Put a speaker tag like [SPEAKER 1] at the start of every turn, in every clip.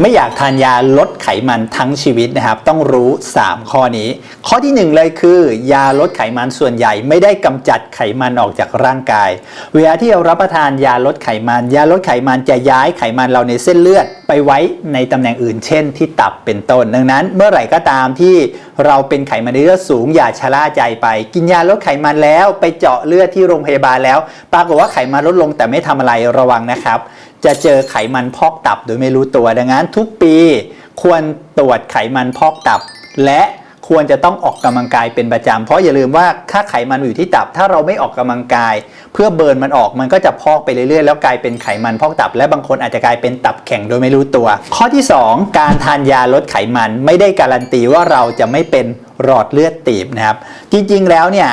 [SPEAKER 1] ไม่อยากทานยาลดไขมันทั้งชีวิตนะครับ ต้องรู้ 3 ข้อนี้ ข้อทีหนึ่1 เลยคือ ยาลดไขมันส่วนใหญ่ไม่ได้กำจัดไขมันออกจากร่างกาย เวลาที่เรารับประทานยาลดไขมัน ยาลดไขมันจะย้ายไขมันเราในเส้นเลือดไปไว้ในตำแหน่งอื่น เช่นที่ตับเป็นต้น ดังนั้น เมื่อไหร่ก็ตามที่เราเป็นไขมันในเลือดสูงอย่าชะล่าใจไป กินยาลดไขมันแล้วไปเจาะเลือดที่โรงพยาบาลแล้ว ปรากฏว่าไขมันลดลงแต่ไม่ทำอะไรระวังนะครับ จะเจอไขมันพอกตับโดยไม่รู้ตัวดังนั้น ทุกปีควรตรวจไขมันพอกตับและ ควรจะต้องออกกำลังกายเป็นประจำเพราะอย่าลืมว่าถ้าไขมันอยู่ที่ตับ ถ้าเราไม่ออกกำลังกาย เพื่อเบิร์นมันออกมันก็จะพอกไปเรื่อยๆ แล้วกลายเป็นไขมันพอกตับ และบางคนอาจจะกลายเป็นตับแข็งโดยไม่รู้ตัว ข้อที่ 2 การทานยาลดไขมันไม่ได้การันตีว่าเราจะไม่เป็นหลอดเลือดตีบนะครับ จริงๆแล้วเนี่ย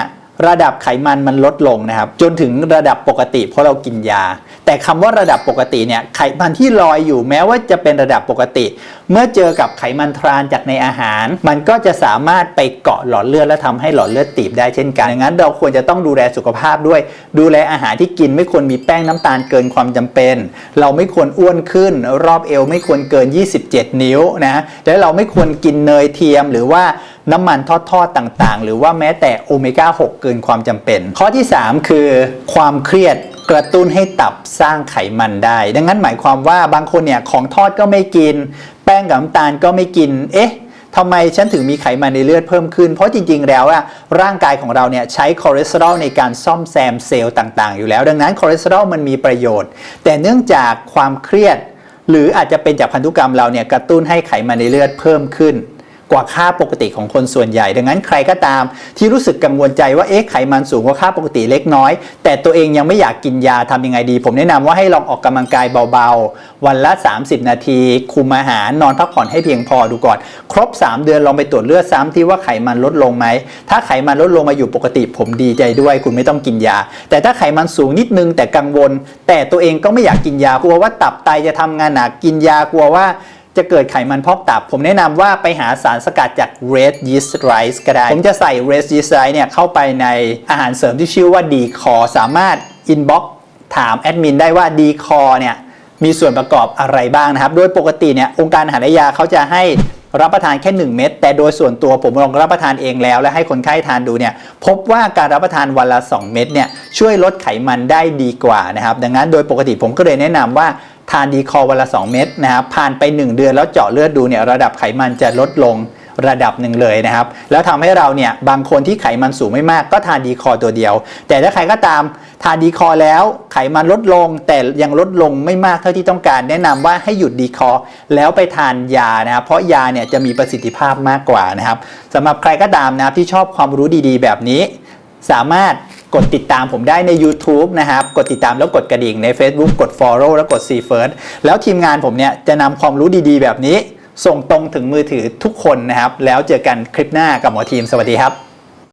[SPEAKER 1] ระดับไขมันมันลดลงนะครับ จนถึงระดับปกติ เพราะเรากินยา แต่คำว่าระดับปกติเนี่ยไขมันที่ลอยอยู่แม้ว่าจะเป็นระดับปกติ เมื่อเจอกับไขมันทรานจากในอาหาร มันก็จะสามารถไปเกาะหลอดเลือดและทำให้หลอดเลือดตีบได้เช่นกันดังนั้นเราควรจะต้องดูแลสุขภาพด้วย ดูแลอาหารที่กินไม่ควรมีแป้งน้ำตาลเกินความจำเป็น เราไม่ควรอ้วนขึ้น รอบเอวไม่ควรเกิน 27 นิ้วนะและเราไม่ควรกินเนยเทียมหรือว่า น้ำมันทอดๆต่างๆ หรือว่าแม้แต่โอเมก้า 6 เกินความจำเป็น ข้อที่ 3 คือความเครียดกระตุ้นให้ตับสร้างไขมันได้ ดังนั้นหมายความว่าบางคนเนี่ยของทอดก็ไม่กิน แป้งกับน้ำตาลก็ไม่กิน เอ๊ะทำไมฉันถึงมีไขมันในเลือดเพิ่มขึ้น เพราะจริง ๆ แล้วอะร่างกายของเราเนี่ยใช้คอเลสเตอรอลในการซ่อมแซมเซลล์ต่างๆ อยู่แล้ว ดังนั้นคอเลสเตอรอลมันมีประโยชน์ แต่เนื่องจากความเครียด หรืออาจจะเป็นจากพันธุกรรมเราเนี่ยกระตุ้นให้ไขมันในเลือดเพิ่มขึ้น กว่าค่าปกติของคนส่วนใหญ่ ดังนั้นใครก็ตามที่รู้สึกกังวลใจว่าเอ๊ะไขมันสูงกว่าค่าปกติเล็กน้อย แต่ตัวเองยังไม่อยากกินยาทำยังไงดี ผมแนะนำว่าให้ลองออกกำลังกายเบาๆ วันละ 30 นาที คุมอาหารนอนพักผ่อนให้เพียงพอดูก่อน ครบ 3 เดือนลองไปตรวจเลือดซ้ำที่ว่าไขมันลดลงไหม ถ้าไขมันลดลงมาอยู่ปกติ ผมดีใจด้วย คุณไม่ต้องกินยา แต่ถ้าไขมันสูงนิดนึงแต่กังวล แต่ตัวเองก็ไม่อยากกินยากลัวว่าตับไตจะทำงานหนักกินยากลัวว่า จะเกิดไขมันพอกตับ ผมแนะนำว่าไปหาสารสกัดจาก red yeast rice ก็ได้ ผมจะใส่ red yeast rice เนี่ยเข้าไปในอาหารเสริมที่ชื่อว่า d c o r สามารถ inbox ถามแอดมินได้ว่า d c o r เนี่ยมีส่วนประกอบอะไรบ้างนะครับ โดยปกติเนี่ยองค์การอาหารและยาเขาจะให้รับประทานแค่ 1 เม็ดแต่โดยส่วนตัวผมลองรับประทานเองแล้ว และให้คนไข้ทานดูเนี่ยพบว่าการรับประทานวันละ 2 เม็ดเนี่ยช่วยลดไขมันได้ดีกว่านะครับ ดังนั้นโดยปกติผมก็เลยแนะนำว่า ทานดีคอวันละ 2 เม็ดนะครับผ่านไป 1 เดือนแล้วเจาะเลือดดูเนี่ยระดับไขมันจะลดลงระดับหนึ่งเลยนะครับ แล้วทำให้เราเนี่ยบางคนที่ไขมันสูงไม่มากก็ทานดีคอตัวเดียว แต่ถ้าใครก็ตามทานดีคอแล้วไขมันลดลง แต่ยังลดลงไม่มากเท่าที่ต้องการ แนะนำว่าให้หยุดดีคอแล้วไปทานยานะครับเพราะยาเนี่ยจะมีประสิทธิภาพมากกว่านะครับสำหรับใครก็ตามนะครับที่ชอบความรู้ดีๆ แบบนี้ สามารถ กดติดตามผมได้ใน YouTube นะครับ กดติดตามแล้วกดกระดิ่งใน Facebook กด Follow แล้วกด See First แล้วทีมงานผมเนี่ยจะนำความรู้ดีๆ แบบนี้ ส่งตรงถึงมือถือทุกคนนะครับ แล้วเจอกันคลิปหน้ากับหมอทีมสวัสดีครับ